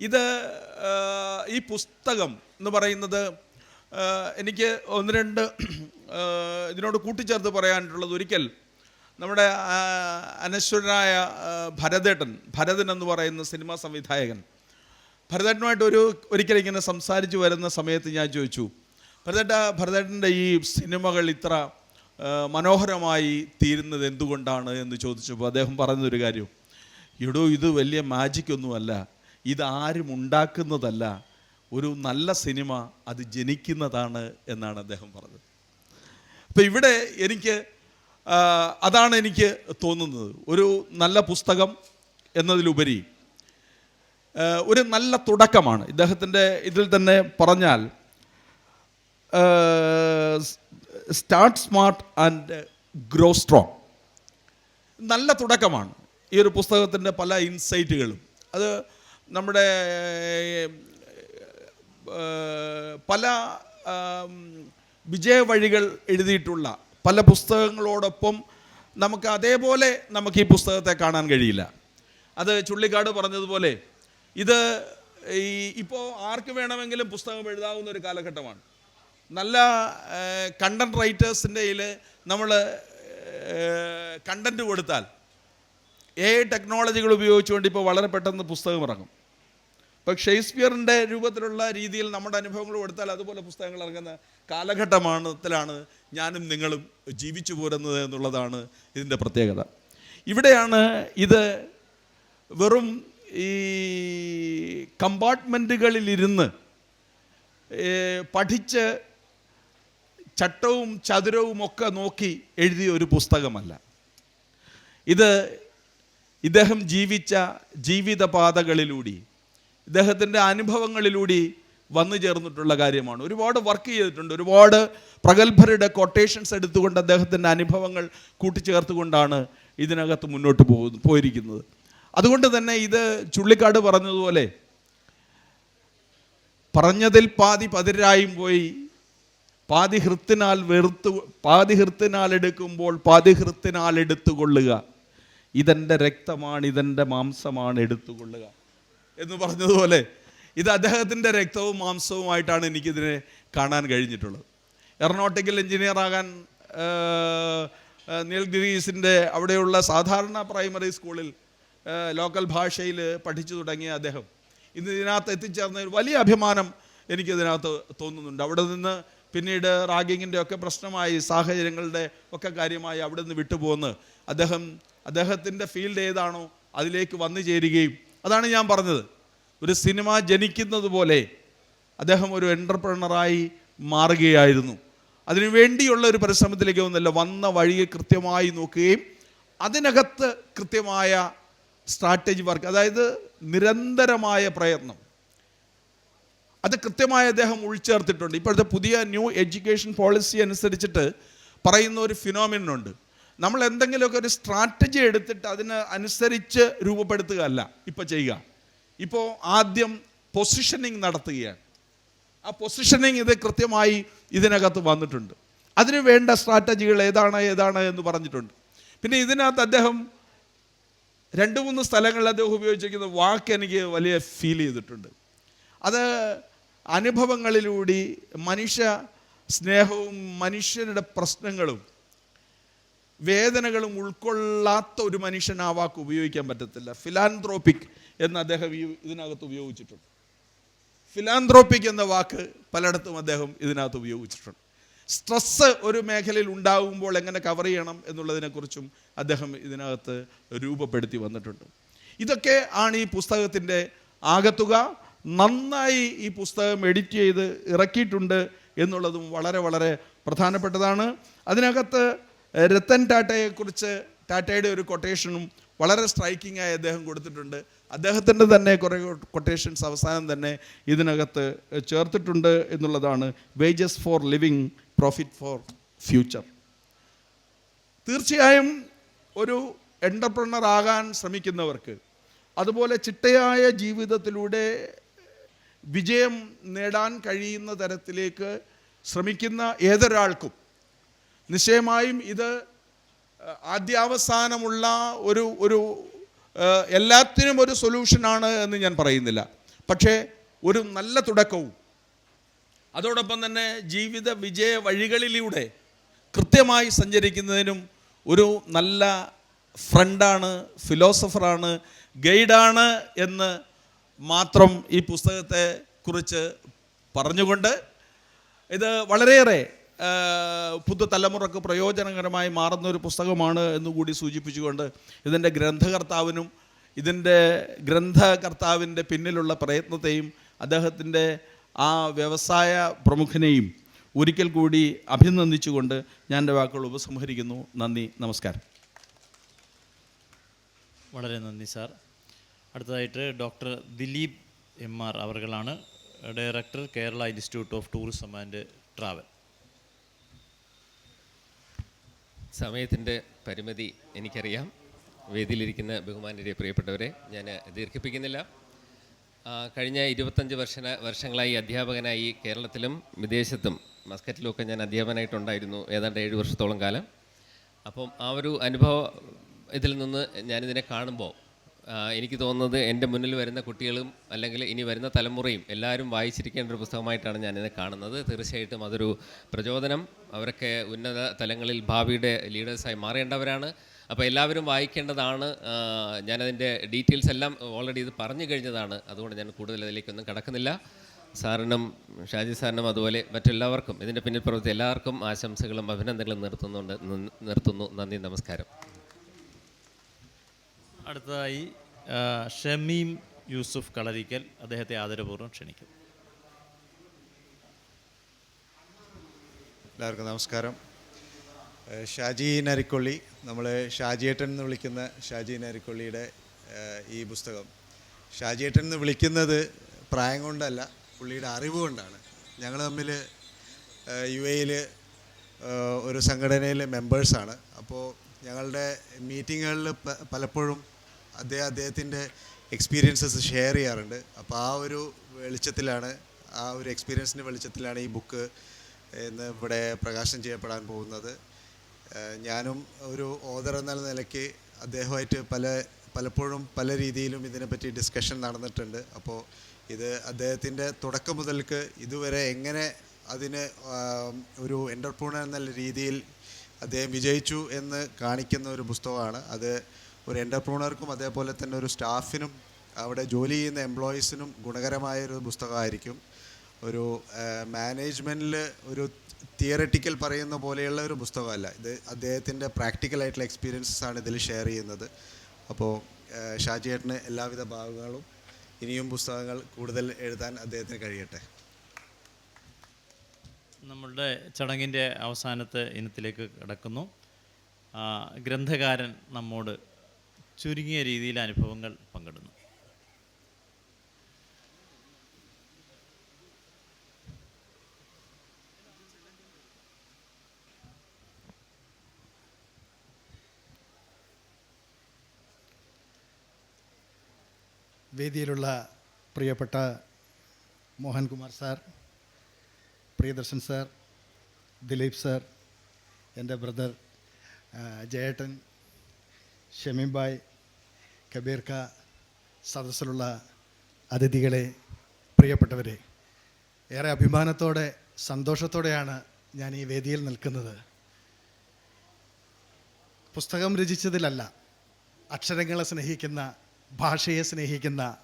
D: ഇത് ഈ പുസ്തകം എന്ന് പറയുന്നത് എനിക്ക് ഒന്ന് രണ്ട് ഇതിനോട് കൂട്ടിച്ചേർത്ത് പറയാനുള്ളത് ഒരിക്കൽ നമ്മുടെ അനശ്വരനായ ഭരതേട്ടൻ ഭരതൻ എന്ന് പറയുന്ന സിനിമാ സംവിധായകൻ. ഭരതേട്ടനുമായിട്ട് ഒരു ഒരിക്കൽ ഇങ്ങനെ സംസാരിച്ച് വരുന്ന സമയത്ത് ഞാൻ ചോദിച്ചു ഭരതേട്ട ഭരതേട്ടന്റെ ഈ സിനിമകൾ ഇത്ര മനോഹരമായി തീരുന്നത് എന്തുകൊണ്ടാണ്? എന്ന് ചോദിച്ചപ്പോൾ അദ്ദേഹം പറഞ്ഞൊരു കാര്യം എടോ ഇത് വലിയ മാജിക് ഒന്നുമല്ല ഇത് ആരും ഉണ്ടാക്കുന്നതല്ല. ഒരു നല്ല സിനിമ അത് ജനിക്കുന്നതാണ് എന്നാണ് അദ്ദേഹം പറഞ്ഞത്. അപ്പോൾ ഇവിടെ എനിക്ക് അതാണ് എനിക്ക് തോന്നുന്നത്. ഒരു നല്ല പുസ്തകം എന്നതിലുപരി ഒരു നല്ല തുടക്കമാണ്. ഇദ്ദേഹത്തിന്റെ ഇതിൽ തന്നെ പറഞ്ഞാൽ start smart and grow strong നല്ല തുടക്കമാണ് ഈ ഒരു പുസ്തകത്തിന്റെ പല ഇൻസൈറ്റുകളും അത് നമ്മുടെ പല വിജയവഴികൾ എഴുതിയിട്ടുള്ള പല പുസ്തകങ്ങളോടൊപ്പം നമുക്ക് അതേപോലെ നമുക്ക് ഈ പുസ്തകത്തെ കാണാൻ കഴിയില്ല. അത് ചുള്ളിക്കാട് പറഞ്ഞതുപോലെ ഇത് ഈ ഇപ്പോൾ ആർക്ക് വേണമെങ്കിലും പുസ്തകം എഴുതാവുന്ന ഒരു കാലഘട്ടമാണ്. നല്ല കണ്ടന്റ് റൈറ്റേഴ്സിന്റെ കയ്യിൽ നമ്മൾ കണ്ടന്റ് കൊടുത്താൽ എ ടെക്നോളജികൾ ഉപയോഗിച്ചുകൊണ്ട് ഇപ്പോൾ വളരെ പെട്ടെന്ന് പുസ്തകം ഇറങ്ങും. ഇപ്പോൾ ഷേക്സ്പിയറിന്റെ രൂപത്തിലുള്ള രീതിയിൽ നമ്മുടെ അനുഭവങ്ങൾ കൊടുത്താൽ അതുപോലെ പുസ്തകങ്ങൾ ഇറങ്ങുന്ന കാലഘട്ടമാണത്തിലാണ് ഞാനും നിങ്ങളും ജീവിച്ചു പോരുന്നത് എന്നുള്ളതാണ് ഇതിന്റെ പ്രത്യേകത. ഇവിടെയാണ് ഇത് വെറും ഈ കമ്പാർട്ട്മെന്റുകളിലിരുന്ന് പഠിച്ച് ചട്ടവും ചതുരവും ഒക്കെ നോക്കി എഴുതിയ ഒരു പുസ്തകമല്ല. ഇത് ഇദ്ദേഹം ജീവിച്ച ജീവിതപാതകളിലൂടെ ഇദ്ദേഹത്തിന്റെ അനുഭവങ്ങളിലൂടെ വന്നു ചേർന്നിട്ടുള്ള കാര്യമാണ്. ഒരുപാട് വർക്ക് ചെയ്തിട്ടുണ്ട്. ഒരുപാട് പ്രഗത്ഭരുടെ കൊട്ടേഷൻസ് എടുത്തുകൊണ്ട് അദ്ദേഹത്തിന്റെ അനുഭവങ്ങൾ കൂട്ടിച്ചേർത്തുകൊണ്ടാണ് ഇതിനകത്ത് മുന്നോട്ട് പോകുന്നു പോയിരിക്കുന്നത്. അതുകൊണ്ട് തന്നെ ഇത് ചുള്ളിക്കാട് പറഞ്ഞതുപോലെ പറഞ്ഞതിൽ പാതി പതിരായും പോയി പാതി ഹൃത്തിനാൽ വെറുത്തു പാതി ഹൃത്തിനാൽ എടുക്കുമ്പോൾ പാതി ഹൃത്തിനാൽ എടുത്തുകൊള്ളുക. ഇതെന്റെ രക്തമാണ് ഇതെന്റെ മാംസമാണ് എടുത്തുകൊള്ളുക. എന്ന് പറഞ്ഞതുപോലെ ഇത് അദ്ദേഹത്തിന്റെ രക്തവും മാംസവുമായിട്ടാണ് എനിക്കിതിനെ കാണാൻ കഴിഞ്ഞിട്ടുള്ളത്. എറണോട്ടിക്കൽ എഞ്ചിനീയർ ആകാൻ നീൽഗിരീസിന്റെ അവിടെയുള്ള സാധാരണ പ്രൈമറി സ്കൂളിൽ ലോക്കൽ ഭാഷയിൽ പഠിച്ചു തുടങ്ങിയ അദ്ദേഹം ഇന്ന് ഇതിനകത്ത് എത്തിച്ചേർന്ന ഒരു വലിയ അഭിമാനം എനിക്കിതിനകത്ത് തോന്നുന്നുണ്ട്. അവിടെ നിന്ന് പിന്നീട് റാഗിങ്ങിന്റെ ഒക്കെ പ്രശ്നമായി സാഹചര്യങ്ങളുടെ ഒക്കെ കാര്യമായി അവിടെ നിന്ന് വിട്ടുപോകുന്ന അദ്ദേഹം അദ്ദേഹത്തിന്റെ ഫീൽഡ് ഏതാണോ അതിലേക്ക് വന്നു ചേരുകയും അതാണ് ഞാൻ പറഞ്ഞത്. ഒരു സിനിമ ജനിക്കുന്നത് പോലെ അദ്ദേഹം ഒരു എന്റർപ്രണറായി മാറുകയായിരുന്നു. അതിനു വേണ്ടിയുള്ള ഒരു പരിശ്രമത്തിലേക്ക് ഒന്നല്ല വന്ന വഴിയെ കൃത്യമായി നോക്കുകയും അതിനകത്ത് കൃത്യമായ സ്ട്രാറ്റജി വർക്ക് അതായത് നിരന്തരമായ പ്രയത്നം. അത് കൃത്യമായി അദ്ദേഹം ഉൾച്ചേർത്തിട്ടുണ്ട്. ഇപ്പോഴത്തെ പുതിയ ന്യൂ എഡ്യൂക്കേഷൻ പോളിസി അനുസരിച്ചിട്ട് പറയുന്ന ഒരു ഫിനോമിനുണ്ട് നമ്മൾ എന്തെങ്കിലുമൊക്കെ ഒരു സ്ട്രാറ്റജി എടുത്തിട്ട് അതിന് അനുസരിച്ച് രൂപപ്പെടുത്തുക അല്ല ഇപ്പം ചെയ്യുക. ഇപ്പോൾ ആദ്യം പൊസിഷനിങ് നടത്തുകയാണ്. ആ പൊസിഷനിങ് ഇത് കൃത്യമായി ഇതിനകത്ത് വന്നിട്ടുണ്ട്. അതിന് വേണ്ട സ്ട്രാറ്റജികൾ ഏതാണ് ഏതാണ് എന്ന് പറഞ്ഞിട്ടുണ്ട്. പിന്നെ ഇതിനകത്ത് അദ്ദേഹം രണ്ട് മൂന്ന് സ്ഥലങ്ങളിൽ അദ്ദേഹം ഉപയോഗിച്ചിരിക്കുന്ന വാക്ക് എനിക്ക് വലിയ ഫീൽ ചെയ്തിട്ടുണ്ട്. അത് അനുഭവങ്ങളിലൂടെ മനുഷ്യ സ്നേഹവും മനുഷ്യരുടെ പ്രശ്നങ്ങളും വേദനകളും ഉൾക്കൊള്ളാത്ത ഒരു മനുഷ്യൻ ആ വാക്ക് ഉപയോഗിക്കാൻ പറ്റത്തില്ല. ഫിലാന്ത്രോപ്പിക് എന്ന് അദ്ദേഹം ഈ ഇതിനകത്ത് ഉപയോഗിച്ചിട്ടുണ്ട്. ഫിലാന്ത്രോപ്പിക് എന്ന വാക്ക് പലയിടത്തും അദ്ദേഹം ഇതിനകത്ത് ഉപയോഗിച്ചിട്ടുണ്ട്. സ്ട്രെസ്സ് ഒരു മേഖലയിൽ ഉണ്ടാകുമ്പോൾ എങ്ങനെ കവർ ചെയ്യണം എന്നുള്ളതിനെക്കുറിച്ചും അദ്ദേഹം ഇതിനകത്ത് രൂപപ്പെടുത്തി വന്നിട്ടുണ്ട്. ഇതൊക്കെ ആണ് ഈ പുസ്തകത്തിന്റെ ആകത്തുക. നന്നായി ഈ പുസ്തകം എഡിറ്റ് ചെയ്ത് ഇറക്കിയിട്ടുണ്ട് എന്നുള്ളതും വളരെ വളരെ പ്രധാനപ്പെട്ടതാണ്. അതിനകത്ത് രത്തൻ ടാറ്റയെക്കുറിച്ച് ടാറ്റയുടെ ഒരു കൊട്ടേഷനും വളരെ സ്ട്രൈക്കിംഗ് ആയി അദ്ദേഹം കൊടുത്തിട്ടുണ്ട്. അദ്ദേഹത്തിന്റെ തന്നെ കുറേ കൊട്ടേഷൻസ് അവസാനം തന്നെ ഇതിനകത്ത് ചേർത്തിട്ടുണ്ട് എന്നുള്ളതാണ് wages for living profit for future തീർച്ചയായും ഒരു എന്റർപ്രണർ ആകാൻ ശ്രമിക്കുന്നവർക്ക് അതുപോലെ ചിട്ടയായ ജീവിതത്തിലൂടെ വിജയം നേടാൻ കഴിയുന്ന തരത്തിലേക്ക് ശ്രമിക്കുന്ന ഏതൊരാൾക്കും നിശ്ചയമായും ഇത് ആദ്യാവസാനമുള്ള ഒരു ഒരു എല്ലാത്തിനും ഒരു സൊല്യൂഷനാണ് എന്ന് ഞാൻ പറയുന്നില്ല. പക്ഷേ ഒരു നല്ല തുടക്കവും. അതോടൊപ്പം തന്നെ ജീവിത വിജയ വഴികളിലൂടെ കൃത്യമായി സഞ്ചരിക്കുന്നതിനും ഒരു നല്ല ഫ്രണ്ടാണ് ഫിലോസഫറാണ് ഗൈഡാണ് എന്ന് മാത്രം ഈ പുസ്തകത്തെ കുറിച്ച് പറഞ്ഞുകൊണ്ട് ഇത് വളരെയേറെ പുതുതലമുറക്ക് പ്രയോജനകരമായി മാറുന്ന ഒരു പുസ്തകമാണ് എന്നുകൂടി സൂചിപ്പിച്ചുകൊണ്ട് ഇതിന്റെ ഗ്രന്ഥകർത്താവിനും ഇതിന്റെ ഗ്രന്ഥകർത്താവിന്റെ പിന്നിലുള്ള പ്രയത്നത്തെയും അദ്ദേഹത്തിന്റെ ആ വ്യവസായ പ്രമുഖനെയും ഒരിക്കൽ കൂടി അഭിനന്ദിച്ചുകൊണ്ട് ഞാൻ എന്റെ വാക്കുകൾ ഉപസംഹരിക്കുന്നു. നന്ദി നമസ്കാരം.
A: വളരെ നന്ദി സാർ. അടുത്തതായിട്ട് doctor Dileep M R അവർകളാണ് director Kerala institute of tourism and travel.
E: സമയത്തിന്റെ പരിമിതി എനിക്കറിയാം. വേദിയിലിരിക്കുന്ന ബഹുമാനരെ പ്രിയപ്പെട്ടവരെ ഞാൻ ദീർഘിപ്പിക്കുന്നില്ല. കഴിഞ്ഞ ഇരുപത്തഞ്ച് വർഷ വർഷങ്ങളായി അധ്യാപകനായി കേരളത്തിലും വിദേശത്തും മസ്കറ്റിലുമൊക്കെ ഞാൻ അധ്യാപകനായിട്ടുണ്ടായിരുന്നു ഏതാണ്ട് ഏഴ് വർഷത്തോളം കാലം. അപ്പം ആ ഒരു അനുഭവം ഇതിൽ നിന്ന് ഞാനിതിനെ കാണുമ്പോൾ എനിക്ക് തോന്നുന്നത് എന്റെ മുന്നിൽ വരുന്ന കുട്ടികളും അല്ലെങ്കിൽ ഇനി വരുന്ന തലമുറയും എല്ലാവരും വായിച്ചിരിക്കേണ്ട ഒരു പുസ്തകമായിട്ടാണ് ഞാനിത് കാണുന്നത്. തീർച്ചയായിട്ടും അതൊരു പ്രചോദനം. അവരൊക്കെ ഉന്നത തലങ്ങളിൽ ഭാവിയുടെ ലീഡേഴ്സായി മാറേണ്ടവരാണ്. അപ്പോൾ എല്ലാവരും വായിക്കേണ്ടതാണ്. ഞാനതിന്റെ ഡീറ്റെയിൽസ് എല്ലാം ഓൾറെഡി ഇത് പറഞ്ഞു കഴിഞ്ഞതാണ്. അതുകൊണ്ട് ഞാൻ കൂടുതൽ അതിലേക്കൊന്നും കടക്കുന്നില്ല. സാറിനും ഷാജി സാറിനും അതുപോലെ മറ്റെല്ലാവർക്കും ഇതിന്റെ പിന്നിൽ പ്രവർത്തി എല്ലാവർക്കും ആശംസകളും അഭിനന്ദനങ്ങളും നിർത്തുന്നുണ്ട്. നിർത്തുന്നു. നന്ദി നമസ്കാരം.
A: അടുത്തതായി ഷമീം യൂസുഫ് കളരിക്കൽ അദ്ദേഹത്തെ ആദരപൂർവം ക്ഷണിക്കും.
F: എല്ലാവർക്കും നമസ്കാരം. ഷാജി നരിക്കൊള്ളി നമ്മൾ ഷാജിയേട്ടൻ എന്ന് വിളിക്കുന്ന ഷാജി നരിക്കൊള്ളിയുടെ ഈ പുസ്തകം. ഷാജിയേട്ടൻ എന്ന് വിളിക്കുന്നത് പ്രായം കൊണ്ടല്ല പുള്ളിയുടെ അറിവ് കൊണ്ടാണ്. ഞങ്ങൾ തമ്മിൽ യു എയിൽ ഒരു സംഘടനയിലെ മെമ്പേഴ്സാണ് അപ്പോൾ ഞങ്ങളുടെ മീറ്റിങ്ങുകളിൽ പലപ്പോഴും അദ്ദേഹം അദ്ദേഹത്തിന്റെ എക്സ്പീരിയൻസസ് ഷെയർ ചെയ്യാറുണ്ട്. അപ്പോൾ ആ ഒരു വെളിച്ചത്തിലാണ് ആ ഒരു എക്സ്പീരിയൻസിന്റെ വെളിച്ചത്തിലാണ് ഈ ബുക്ക് ഇന്ന് ഇവിടെ പ്രകാശനം ചെയ്യപ്പെടാൻ പോകുന്നത്. ഞാനും ഒരു ഓദർ എന്ന നിലയ്ക്ക് അദ്ദേഹമായിട്ട് പല പലപ്പോഴും പല രീതിയിലും ഇതിനെപ്പറ്റി ഡിസ്കഷൻ നടന്നിട്ടുണ്ട്. അപ്പോൾ ഇത് അദ്ദേഹത്തിന്റെ തുടക്കം മുതൽക്ക് ഇതുവരെ എങ്ങനെ അതിന് ഒരു എന്റർപ്രണർ എന്നുള്ള രീതിയിൽ അദ്ദേഹം വിജയിച്ചു എന്ന് കാണിക്കുന്ന ഒരു പുസ്തകമാണ്. അത് ഒരു എന്റർപ്രണർക്കും അതേപോലെ തന്നെ ഒരു സ്റ്റാഫിനും അവിടെ ജോലി ചെയ്യുന്ന എംപ്ലോയീസിനും ഗുണകരമായ ഒരു പുസ്തകമായിരിക്കും. ഒരു മാനേജ്മെന്റിൽ ഒരു തിയററ്റിക്കൽ പറയുന്ന പോലെയുള്ള ഒരു പുസ്തകമല്ല. ഇത് അദ്ദേഹത്തിന്റെ പ്രാക്ടിക്കലായിട്ടുള്ള എക്സ്പീരിയൻസസ് ആണ് ഇതിൽ ഷെയർ ചെയ്യുന്നത്. അപ്പോൾ ഷാജിയേട്ടന് എല്ലാവിധ ഭാഗങ്ങളും ഇനിയും പുസ്തകങ്ങൾ കൂടുതൽ എഴുതാൻ അദ്ദേഹത്തിന് കഴിയട്ടെ.
A: നമ്മളുടെ ചടങ്ങിന്റെ അവസാനത്തെ ഇനത്തിലേക്ക് കിടക്കുന്നു. ഗ്രന്ഥകാരൻ നമ്മോട് ചുരുങ്ങിയ രീതിയിൽ അനുഭവങ്ങൾ പങ്കിടുന്നു.
G: വേദിയിലുള്ള പ്രിയപ്പെട്ട Mohankumar sir Priyadarshan sir Dileep sir എന്റെ ബ്രദർ ജയേട്ടൻ ഷമീംബായ് കബീർക്ക സദസ്സിലുള്ള അതിഥികളെ പ്രിയപ്പെട്ടവരെ ഏറെ അഭിമാനത്തോടെ സന്തോഷത്തോടെയാണ് ഞാൻ ഈ വേദിയിൽ നിൽക്കുന്നത്. പുസ്തകം രചിച്ചതിലല്ല അക്ഷരങ്ങളെ സ്നേഹിക്കുന്ന ഭാഷയെ സ്നേഹിക്കുന്ന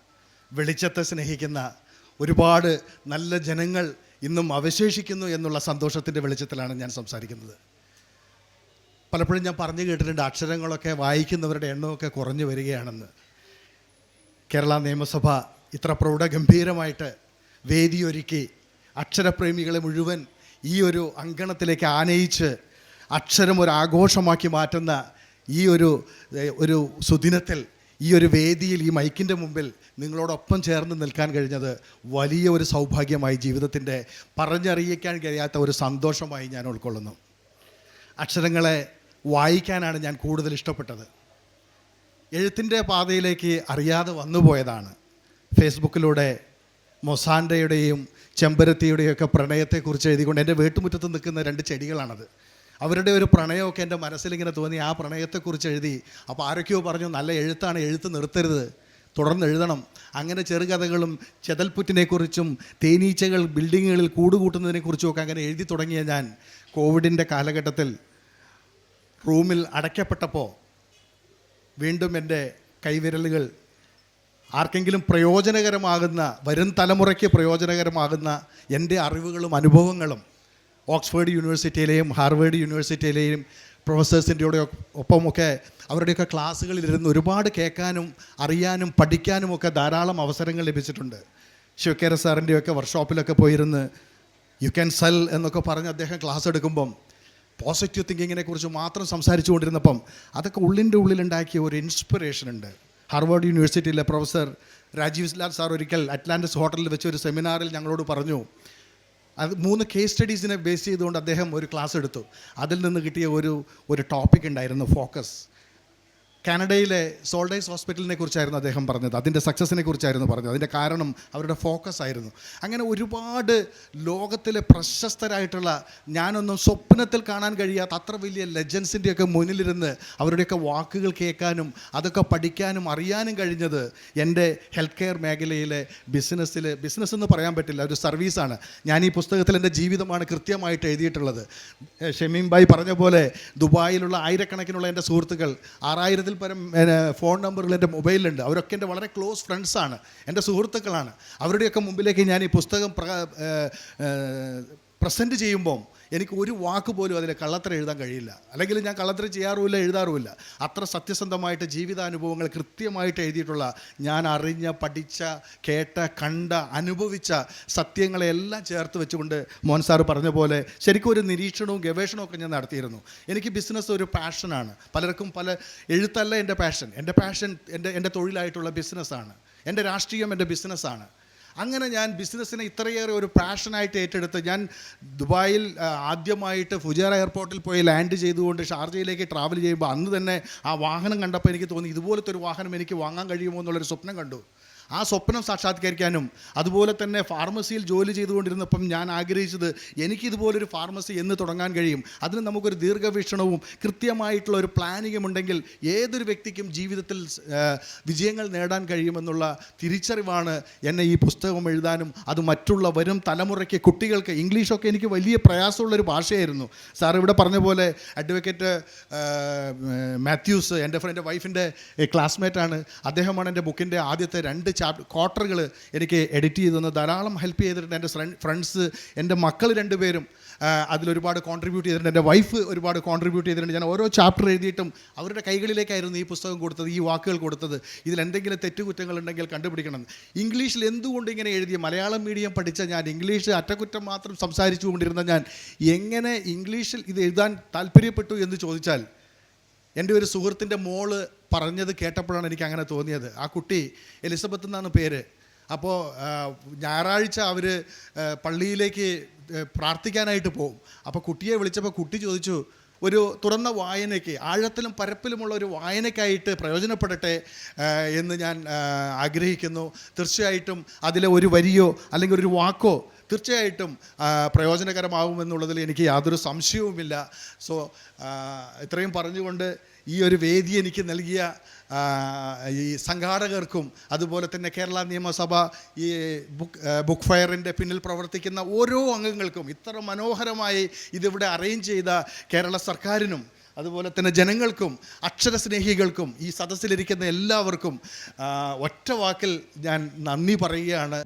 G: വെളിച്ചത്തെ സ്നേഹിക്കുന്ന ഒരുപാട് നല്ല ജനങ്ങൾ ഇന്നും അവശേഷിക്കുന്നു എന്നുള്ള സന്തോഷത്തിന്റെ വെളിച്ചത്തിലാണ് ഞാൻ സംസാരിക്കുന്നത്. പലപ്പോഴും ഞാൻ പറഞ്ഞു കേട്ടിട്ടുണ്ട് അക്ഷരങ്ങളൊക്കെ വായിക്കുന്നവരുടെ എണ്ണമൊക്കെ കുറഞ്ഞു വരികയാണെന്ന്. കേരള നിയമസഭ ഇത്ര പ്രൗഢഗംഭീരമായിട്ട് വേദിയൊരുക്കി അക്ഷരപ്രേമികളെ മുഴുവൻ ഈ ഒരു അങ്കണത്തിലേക്ക് ആനയിച്ച് അക്ഷരം ഒരു ആഘോഷമാക്കി മാറ്റുന്ന ഈ ഒരു ഒരു സുദിനത്തിൽ ഈ ഒരു വേദിയിൽ ഈ മൈക്കിന്റെ മുമ്പിൽ നിങ്ങളോടൊപ്പം ചേർന്ന് നിൽക്കാൻ കഴിഞ്ഞത് വലിയ ഒരു സൗഭാഗ്യമായി ജീവിതത്തിന്റെ പറഞ്ഞറിയിക്കാൻ കഴിയാത്ത ഒരു സന്തോഷമായി ഞാൻ ഉൾക്കൊള്ളുന്നു. അക്ഷരങ്ങളെ വായിക്കാനാണ് ഞാൻ കൂടുതൽ ഇഷ്ടപ്പെട്ടത്. എഴുത്തിന്റെ പാതയിലേക്ക് അറിയാതെ വന്നുപോയതാണ് ഫേസ്ബുക്കിലൂടെ മൊസാൻഡയുടെയും ചെമ്പരത്തിയുടെയും ഒക്കെ പ്രണയത്തെക്കുറിച്ച് എഴുതിക്കൊണ്ട് എന്റെ വീട്ടുമുറ്റത്ത് നിൽക്കുന്ന രണ്ട് ചെടികളാണത്. അവരുടെ ഒരു പ്രണയമൊക്കെ എന്റെ മനസ്സിലിങ്ങനെ തോന്നി. ആ പ്രണയത്തെക്കുറിച്ച് എഴുതി. അപ്പോൾ ആരൊക്കെയോ പറഞ്ഞു നല്ല എഴുത്താണ് എഴുത്ത് നിർത്തരുത്. തുടർന്ന് എഴുതണം. അങ്ങനെ ചെറുകഥകളും ചെതൽപ്പുറ്റിനെക്കുറിച്ചും തേനീച്ചകൾ ബിൽഡിങ്ങുകളിൽ കൂടുകൂട്ടുന്നതിനെക്കുറിച്ചും ഒക്കെ അങ്ങനെ എഴുതി തുടങ്ങിയ ഞാൻ കോവിഡിന്റെ കാലഘട്ടത്തിൽ റൂമിൽ അടയ്ക്കപ്പെട്ടപ്പോൾ വീണ്ടും എന്റെ കൈവിരലുകൾ ആർക്കെങ്കിലും പ്രയോജനകരമാകുന്ന വരും തലമുറയ്ക്ക് പ്രയോജനകരമാകുന്ന എന്റെ അറിവുകളും അനുഭവങ്ങളും ഓക്സ്ഫോർഡ് യൂണിവേഴ്സിറ്റിയിലെയും ഹാർവേഡ് യൂണിവേഴ്സിറ്റിയിലെയും പ്രൊഫസേഴ്സിന്റെ ഒപ്പമൊക്കെ അവരുടെയൊക്കെ ക്ലാസ്സുകളിലിരുന്ന് ഒരുപാട് കേൾക്കാനും അറിയാനും പഠിക്കാനും ഒക്കെ ധാരാളം അവസരങ്ങൾ ലഭിച്ചിട്ടുണ്ട്. ശിവക്കേര സാറിന്റെയൊക്കെ വർക്ക്ഷോപ്പിലൊക്കെ പോയിരുന്ന് യു ക്യാൻ സെൽ എന്നൊക്കെ പറഞ്ഞ് അദ്ദേഹം ക്ലാസ് എടുക്കുമ്പം പോസിറ്റീവ് തിങ്കിങ്ങിനെ കുറിച്ച് മാത്രം സംസാരിച്ചു കൊണ്ടിരുന്നപ്പം അതൊക്കെ ഉള്ളിന്റെ ഉള്ളിലുണ്ടാക്കിയ ഒരു ഇൻസ്പിറേഷൻ ഉണ്ട്. ഹാർവേഡ് യൂണിവേഴ്സിറ്റിയിലെ പ്രൊഫസർ രാജീവ് ലാൽ സാർ ഒരിക്കൽ അറ്റ്ലാന്റിസ് ഹോട്ടലിൽ വെച്ച് ഒരു സെമിനാറിൽ ഞങ്ങളോട് പറഞ്ഞു അത് മൂന്ന് കേസ് സ്റ്റഡീസിനെ ബേസ് ചെയ്തുകൊണ്ട് അദ്ദേഹം ഒരു ക്ലാസ് എടുത്തു. അതിൽ നിന്ന് കിട്ടിയ ഒരു ഒരു ടോപ്പിക് ഉണ്ടായിരുന്നു ഫോക്കസ് കാനഡയിലെ സോൾഡേസ് ഹോസ്പിറ്റലിനെ കുറിച്ചായിരുന്നു അദ്ദേഹം പറഞ്ഞത്. അതിന്റെ സക്സസിനെ കുറിച്ചായിരുന്നു പറഞ്ഞത്. അതിന്റെ കാരണം അവരുടെ ഫോക്കസ് ആയിരുന്നു. അങ്ങനെ ഒരുപാട് ലോകത്തിലെ പ്രശസ്തരായിട്ടുള്ള ഞാനൊന്നും സ്വപ്നത്തിൽ കാണാൻ കഴിയാത്ത അത്ര വലിയ ലെജൻസിന്റെയൊക്കെ മുന്നിലിരുന്ന് അവരുടെയൊക്കെ വാക്കുകൾ കേൾക്കാനും അതൊക്കെ പഠിക്കാനും അറിയാനും കഴിഞ്ഞത് എന്റെ ഹെൽത്ത് കെയർ മേഖലയിലെ ബിസിനസ്സിൽ ബിസിനസ് എന്ന് പറയാൻ പറ്റില്ല ഒരു സർവീസാണ് ഞാൻ ഈ പുസ്തകത്തിൽ എന്റെ ജീവിതമാണ് കൃത്യമായിട്ട് എഴുതിയിട്ടുള്ളത്. ഷമീം ഭായ് പറഞ്ഞ പോലെ ദുബായിലുള്ള ആയിരക്കണക്കിനുള്ള എന്റെ സുഹൃത്തുക്കൾ ആറായിരത്തിൽ പരം ഫോൺ നമ്പറുകൾ എന്റെ മൊബൈലിലുണ്ട്. അവരൊക്കെ എന്റെ വളരെ ക്ലോസ് ഫ്രണ്ട്സാണ് എന്റെ സുഹൃത്തുക്കളാണ്. അവരുടെയൊക്കെ മുമ്പിലേക്ക് ഞാൻ ഈ പുസ്തകം പ്രസന്റ് ചെയ്യുമ്പം എനിക്ക് ഒരു വാക്ക് പോലും അതിൽ കള്ളത്തരം എഴുതാൻ കഴിയില്ല. അല്ലെങ്കിൽ ഞാൻ കള്ളത്തരം ചെയ്യാറുമില്ല എഴുതാറുമില്ല. അത്ര സത്യസന്ധമായിട്ട് ജീവിതാനുഭവങ്ങൾ കൃത്യമായിട്ട് എഴുതിയിട്ടുള്ള ഞാൻ അറിഞ്ഞ പഠിച്ച കേട്ട കണ്ട അനുഭവിച്ച സത്യങ്ങളെല്ലാം ചേർത്ത് വെച്ചുകൊണ്ട് മോഹൻ സാറ് പറഞ്ഞ പോലെ ശരിക്കും ഒരു നിരീക്ഷണവും ഗവേഷണവും ഒക്കെ ഞാൻ നടത്തിയിരുന്നു. എനിക്ക് ബിസിനസ് ഒരു പാഷനാണ്. പലർക്കും പല എഴുത്തല്ല എന്റെ പാഷൻ. എന്റെ പാഷൻ എന്റെ എന്റെ തൊഴിലായിട്ടുള്ള ബിസിനസ്സാണ്. എന്റെ രാഷ്ട്രീയം എന്റെ ബിസിനസ്സാണ്. അങ്ങനെ ഞാൻ ബിസിനസ്സിനെ ഇത്രയേറെ ഒരു പാഷനായിട്ട് ഏറ്റെടുത്ത് ഞാൻ ദുബായിൽ ആദ്യമായിട്ട് ഫുജേറ എയർപോർട്ടിൽ പോയി ലാൻഡ് ചെയ്തുകൊണ്ട് ഷാർജയിലേക്ക് ട്രാവൽ ചെയ്യുമ്പോൾ അന്ന് തന്നെ ആ വാഹനം കണ്ടപ്പോൾ എനിക്ക് തോന്നി ഇതുപോലത്തെ ഒരു വാഹനം എനിക്ക് വാങ്ങാൻ കഴിയുമോ എന്നുള്ളൊരു സ്വപ്നം കണ്ടു. ആ സ്വപ്നം സാക്ഷാത്കരിക്കാനും അതുപോലെ തന്നെ ഫാർമസിയിൽ ജോലി ചെയ്തുകൊണ്ടിരുന്നപ്പം ഞാൻ ആഗ്രഹിച്ചത് എനിക്കിതുപോലൊരു ഫാർമസി എന്ന് തുടങ്ങാൻ കഴിയും. അതിന് നമുക്കൊരു ദീർഘവീക്ഷണവും കൃത്യമായിട്ടുള്ള ഒരു പ്ലാനിങ്ങും ഉണ്ടെങ്കിൽ ഏതൊരു വ്യക്തിക്കും ജീവിതത്തിൽ വിജയങ്ങൾ നേടാൻ കഴിയുമെന്നുള്ള തിരിച്ചറിവാണ് എന്നെ ഈ പുസ്തകം എഴുതാനും അത് മറ്റുള്ള വരും തലമുറയ്ക്ക് കുട്ടികൾക്ക് ഇംഗ്ലീഷൊക്കെ എനിക്ക് വലിയ പ്രയാസമുള്ളൊരു ഭാഷയായിരുന്നു. സാർ ഇവിടെ പറഞ്ഞ പോലെ അഡ്വക്കേറ്റ് മാത്യൂസ് എന്റെ ഫ്രണ്ട് വൈഫിന്റെ ക്ലാസ്മേറ്റാണ് അദ്ദേഹമാണ് എന്റെ ബുക്കിന്റെ ആദ്യത്തെ രണ്ട് ചാപ്റ്റർ ക്വാർട്ടറുകൾ എനിക്ക് എഡിറ്റ് ചെയ്ത് തന്ന്. ധാരാളം ഹെൽപ്പ് ചെയ്തിട്ടുണ്ട് എന്റെ ഫ്രണ്ട്സ് എന്റെ മക്കൾ രണ്ടുപേരും. അതിലൊരുപാട് കോൺട്രിബ്യൂട്ട് ചെയ്തിട്ടുണ്ട്. എന്റെ വൈഫ് ഒരുപാട് കോൺട്രിബ്യൂട്ട് ചെയ്തിട്ടുണ്ട്. ഞാൻ ഓരോ ചാപ്റ്റർ എഴുതിയിട്ടും അവരുടെ കൈകളിലേക്കായിരുന്നു ഈ പുസ്തകം കൊടുത്തത് ഈ വാക്കുകൾ കൊടുത്തത്. ഇതിൽ എന്തെങ്കിലും തെറ്റുകുറ്റങ്ങൾ ഉണ്ടെങ്കിൽ കണ്ടുപിടിക്കണം. ഇംഗ്ലീഷിൽ എന്തുകൊണ്ട് ഇങ്ങനെ എഴുതിയ? മലയാളം മീഡിയം പഠിച്ച ഞാൻ ഇംഗ്ലീഷ് അറ്റകുറ്റം മാത്രം സംസാരിച്ചുകൊണ്ടിരുന്ന ഞാൻ എങ്ങനെ ഇംഗ്ലീഷിൽ ഇത് എഴുതാൻ താല്പര്യപ്പെട്ടു എന്ന് ചോദിച്ചാൽ എന്റെ ഒരു സുഹൃത്തിന്റെ മോൾ പറഞ്ഞത് കേട്ടപ്പോഴാണ് എനിക്ക് അങ്ങനെ തോന്നിയത്. ആ കുട്ടി എലിസബത്ത് എന്നാണ് പേര്. അപ്പോൾ ഞായറാഴ്ച അവർ പള്ളിയിലേക്ക് പ്രാർത്ഥിക്കാനായിട്ട് പോകും അപ്പോൾ കുട്ടിയെ വിളിച്ചപ്പോൾ കുട്ടി ചോദിച്ചു ഒരു തുറന്ന വായനയ്ക്ക് ആഴത്തിലും പരപ്പിലുമുള്ള ഒരു വായനയ്ക്കായിട്ട് പ്രയോജനപ്പെടട്ടെ എന്ന് ഞാൻ ആഗ്രഹിക്കുന്നു. തീർച്ചയായിട്ടും അതിലെ ഒരു വരിയോ അല്ലെങ്കിൽ ഒരു വാക്കോ തീർച്ചയായിട്ടും പ്രയോജനകരമാകുമെന്നുള്ളതിൽ എനിക്ക് യാതൊരു സംശയവുമില്ല. സോ ഇത്രയും പറഞ്ഞുകൊണ്ട് ഈ ഒരു വേദി എനിക്ക് നൽകിയ ഈ സംഘാടകർക്കും അതുപോലെ തന്നെ കേരള നിയമസഭ ഈ ബുക്ക് ബുക്ക് ഫെയറിന്റെ പിന്നിൽ പ്രവർത്തിക്കുന്ന ഓരോ അംഗങ്ങൾക്കും ഇത്ര മനോഹരമായി ഇതിവിടെ അറേഞ്ച് ചെയ്ത കേരള സർക്കാരിനും അതുപോലെ തന്നെ ജനങ്ങൾക്കും അക്ഷരസ്നേഹികൾക്കും ഈ സദസ്സിലിരിക്കുന്ന എല്ലാവർക്കും ഒറ്റ വാക്കിൽ ഞാൻ നന്ദി പറയുകയാണ്.